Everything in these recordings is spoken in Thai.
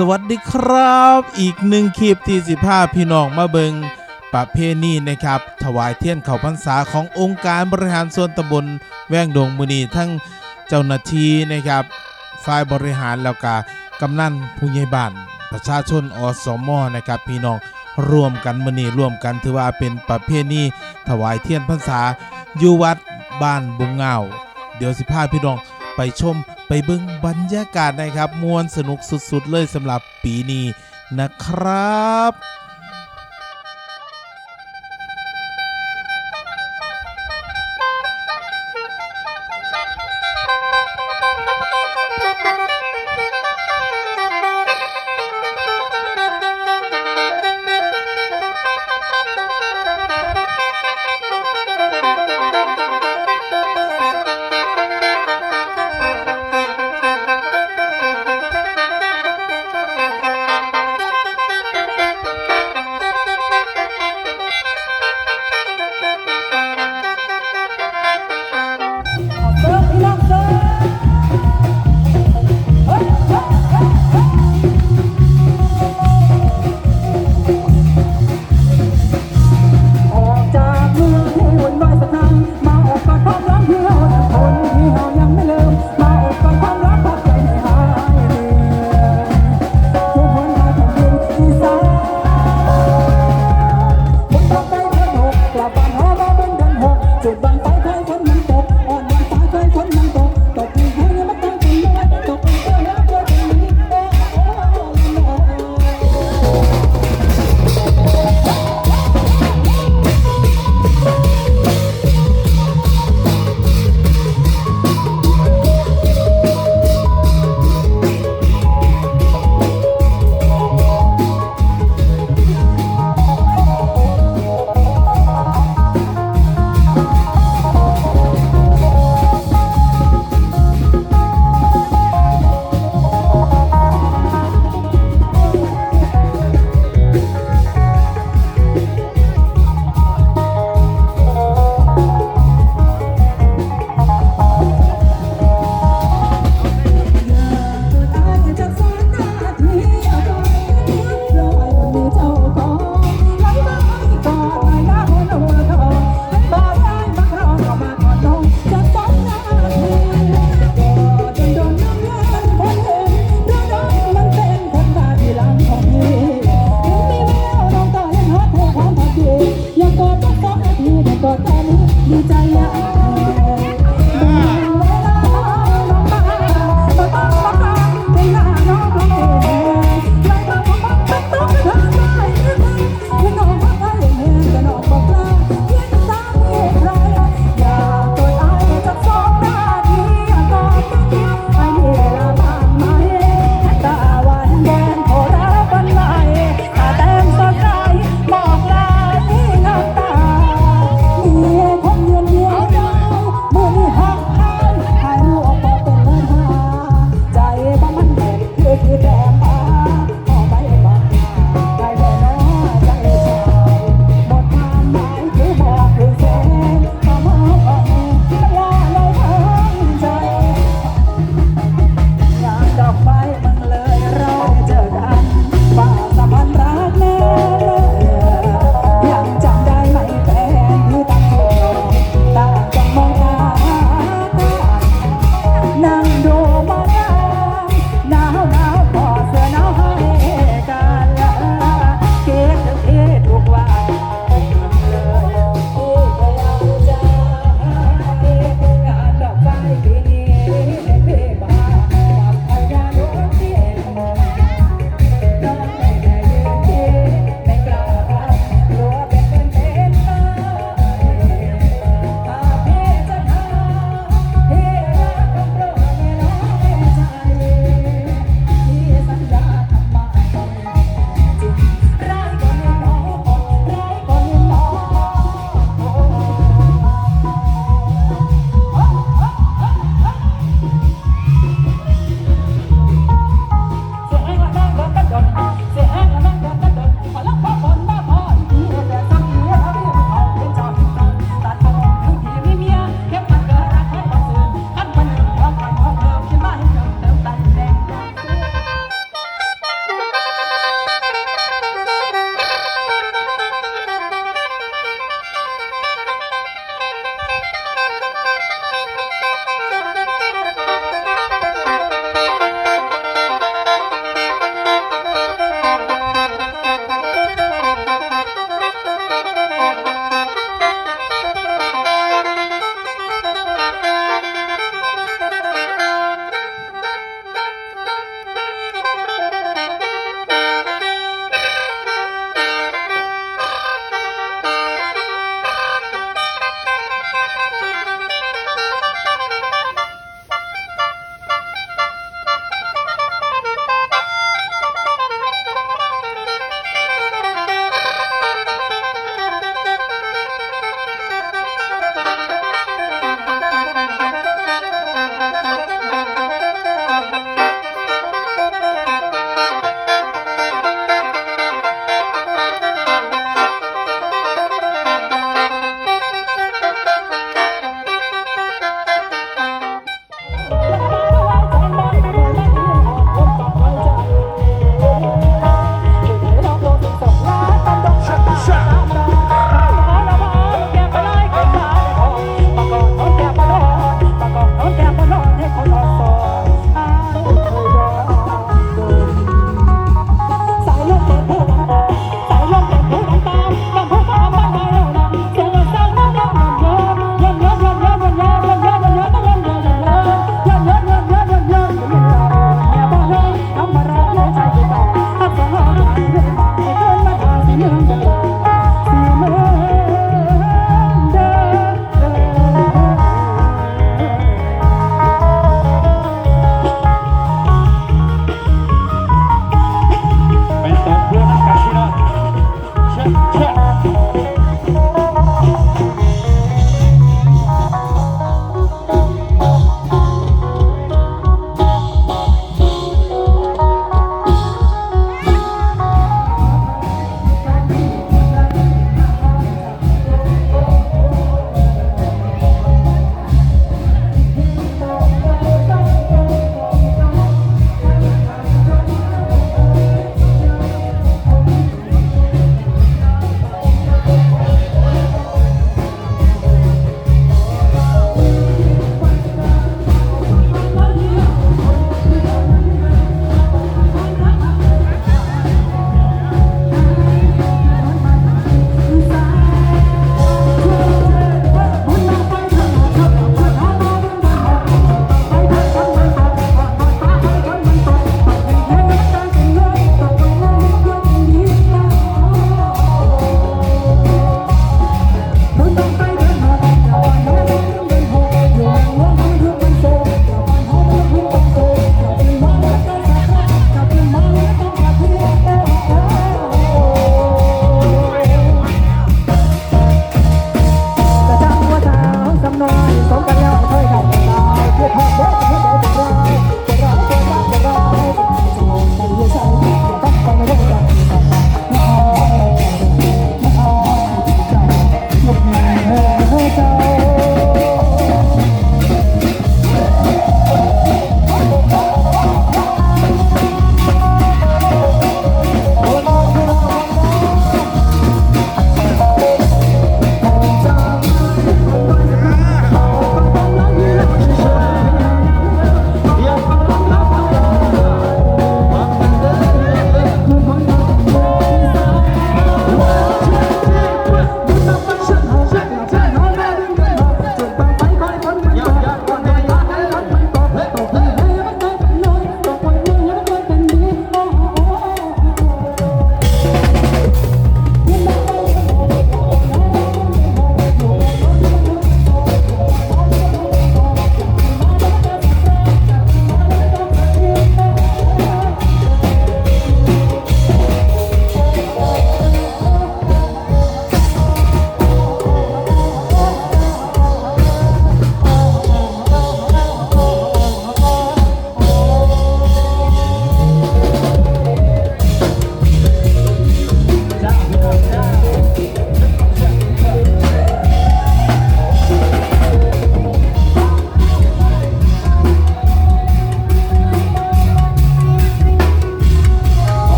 สวัสดีครับ อีกหนึ่งคลิปที่สิพาพี่น้องมาเบิงประเพณีนะครับ ถวายเทียนเขาพรรษาขององค์การบริหารส่วนตำบลแว่งดงมือนีทั้งเจ้าหน้าที่นะครับฝ่ายบริหารแล้วก็กำนันผู้ใหญ่บ้านประชาชนอสมนะครับ พี่น้องร่วมกันมือนีร่วมกันถือว่าเป็นประเพณีถวายเทียนพรรษาอยู่วัดบ้านบุงเงาเดี๋ยวสิพาพี่น้อง ไปชมไปเบิ้งบรรยากาศนะครับมวลสนุกสุดๆเลยสำหรับปีนี้นะครับ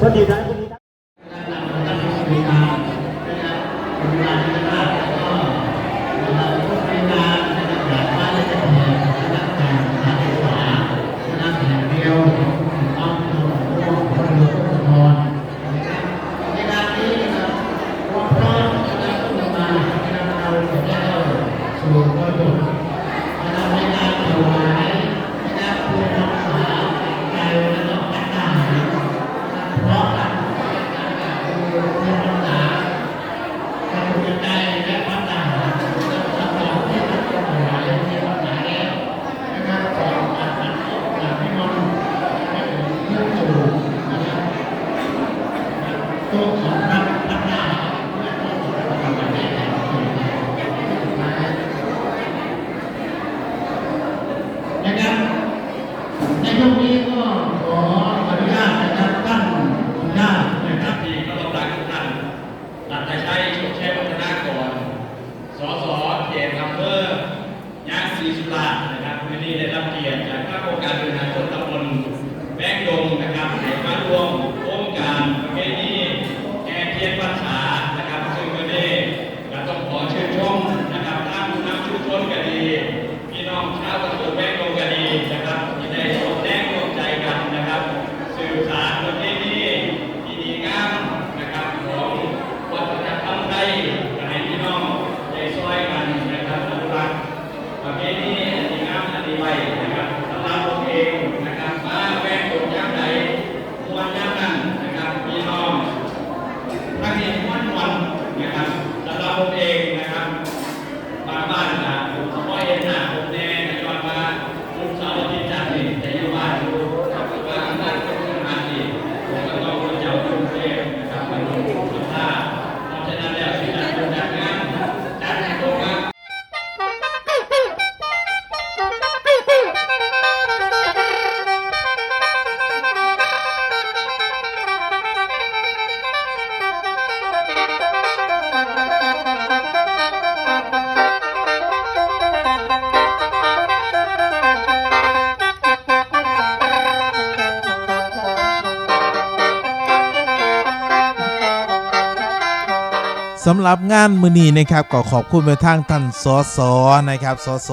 คเดีนะ เบอำเภอย่างศรีสุรานะครับวันนี้ได้รับเกียรติจากข้ารรมการบริหารส่วน สำหรับงานมือนีนะครับก็ขอบคุณไปทางท่านสสนะครับสส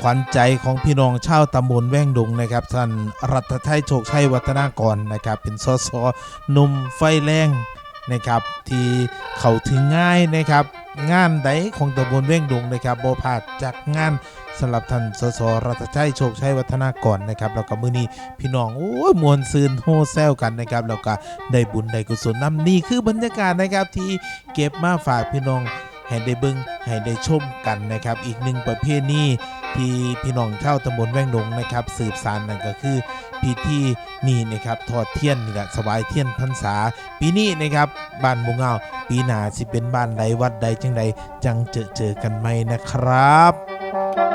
ขวัญใจของพี่น้องชาวตำบลแว่งดงนะครับท่านรัตไทยโชคชัยวัฒนากรนะครับ เป็นสสหนุ่มไฟแรงนะครับ ที่เข้าถึงง่ายนะครับ งานใดของตำบลแว่งดงนะครับโบพาดจากงานสำหรับท่านสสรัตชัยโชคชัยวัฒนากรนะครับแล้วก็มือนี้พี่น้องโอ้ยมวนซืนโฮแซลกันนะครับแล้วก็ได้บุญได้กุศลนำนี่คือบรรยากาศนะครับที่เก็บมาฝากพี่น้องให้ได้เบิ่งให้ได้ชมกันนะครับ อีกหนึ่งประเภทนี้ที่พี่น้องชาวตำบลแว่งดงนะครับ สืบสานนั่นก็คือ พิธีนี่นะครับทอดเทียนนี่แหละสวายเทียนพรรษา ปีนี้นะครับบ้านหมุงเงาปีหน้าสิเป็นบ้านใดวัดใดจังใดจังเจอเจอกันไหมนะครับ